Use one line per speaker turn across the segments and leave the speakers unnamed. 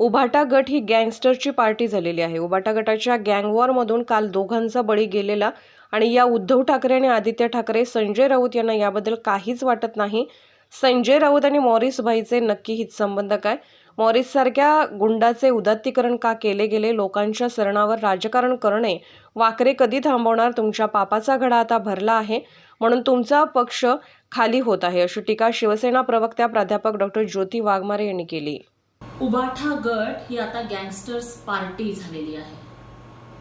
उभाटा गट ही गँगस्टरची पार्टी झालेली आहे. उभाटा गटाच्या गँगवॉरमधून काल दोघांचा बळी गेलेला आणि या उद्धव ठाकरे आणि आदित्य ठाकरे संजय राऊत यांना याबद्दल काहीच वाटत नाही. संजय राऊत आणि मॉरिस भाईचे नक्की हितसंबंध काय? मॉरिससारख्या गुंडाचे उदात्तीकरण का केले गेले? लोकांच्या सरणावर राजकारण करणे? वाकरे कधी थांबवणार? तुमच्या पापाचा घडा आता भरला आहे. म्हणून तुमचा पक्ष खाली होत आहे अशी टीका शिवसेना प्रवक्त्या प्राध्यापक डॉक्टर ज्योती वाघमारे यांनी केली.
उबाठा गट ही आता गँगस्टर्स पार्टी झालेली आहे.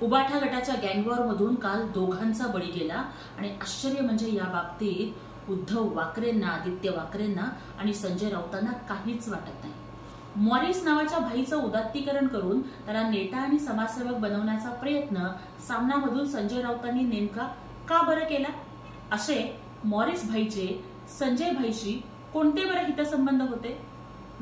उबाठा गटाच्या गँगवॉरमधून काल दोघांचा बळी गेला आणि आश्चर्य म्हणजे या बाबतीत उद्धव वाकरेंना आदित्य वाकरेंना आणि संजय राऊतांना काहीच वाटत नाही. मॉरिस नावाच्या भाईचं उदात्तीकरण करून त्याला नेता आणि समाजसेवक बनवण्याचा प्रयत्न सामनामधून संजय राऊतांनी नेमका का बरं केला? असे मॉरिस भाईचे संजय भाईशी कोणते बरं हितसंबंध होते?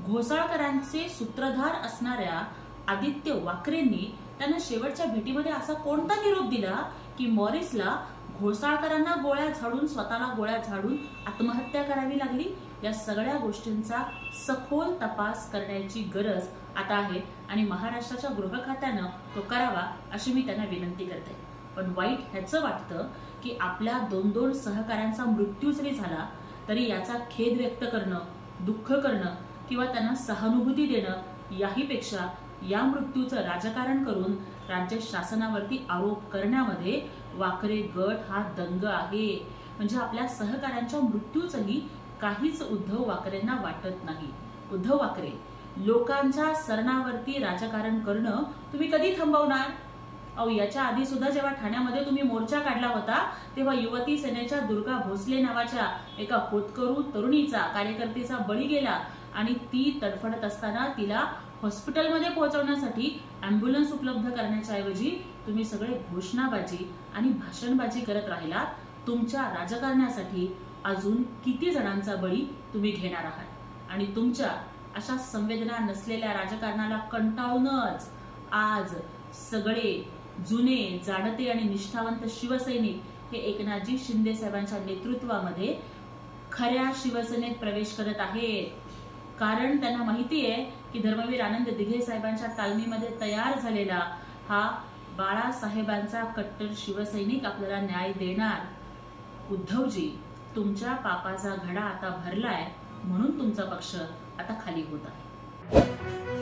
घोसाळकरांचे सूत्रधार असणाऱ्या आदित्य वाकरेंनी त्यांना शेवटच्या भेटीमध्ये असा कोणता निरोप दिला की मॉरिसला घोसाळकरांना गोळ्या झाडून स्वतःला गोळ्या झाडून आत्महत्या करावी लागली? या सगळ्या गोष्टींचा सखोल तपास करण्याची गरज आता आहे आणि महाराष्ट्राच्या गृह खात्यानं तो करावा अशी मी त्यांना विनंती करते. पण वाईट ह्याचं वाटतं की आपल्या दोन दोन सहकाऱ्यांचा मृत्यू जरी झाला तरी याचा खेद व्यक्त करणं दुःख करणं किंवा त्यांना सहानुभूती देणं याहीपेक्षा या मृत्यूचं राजकारण करून राज्य शासनावरती आरोप करण्यामध्ये वाकरे गट हा दंग आहे. म्हणजे आपल्या सहकाऱ्यांच्या मृत्यूचंही काहीच उद्धव वाकरेंना वाटत नाही. उद्धव वाकरे लोकांच्या सरणावरती राजकारण करणं तुम्ही कधी थांबवणार? अहो याच्या आधी सुद्धा जेव्हा ठाण्यामध्ये तुम्ही मोर्चा काढला होता तेव्हा युवती सेनेच्या दुर्गा भोसले नावाच्या एका होतकरू तरुणीचा कार्यकर्तीचा बळी गेला. आणि ती तडफडत असताना तिला हॉस्पिटलमध्ये पोहोचवण्यासाठी अँब्युलन्स उपलब्ध करण्याच्या ऐवजी तुम्ही सगळे घोषणाबाजी आणि भाषणबाजी करत राहिलात. तुमच्या राजकारणासाठी अजून किती जणांचा बळी तुम्ही घेणार आहात? आणि तुमच्या अशा संवेदना नसलेल्या राजकारणाला कंटाळूनच आज सगळे जुने जाणते आणि निष्ठावंत शिवसैनिक हे एकनाथजी शिंदे साहेबांच्या नेतृत्वामध्ये खऱ्या शिवसेनेत प्रवेश करत आहेत. कारण त्यांना माहिती आहे की धर्मवीर आनंद दिघे साहेबांच्या तालमीमध्ये तयार झालेला हा बाळासाहेबांचा कट्टर शिवसैनिक आपल्याला न्याय देणार. उद्धवजी तुमच्या पापाचा घडा आता भरलाय म्हणून तुमचा पक्ष आता खाली होत आहे.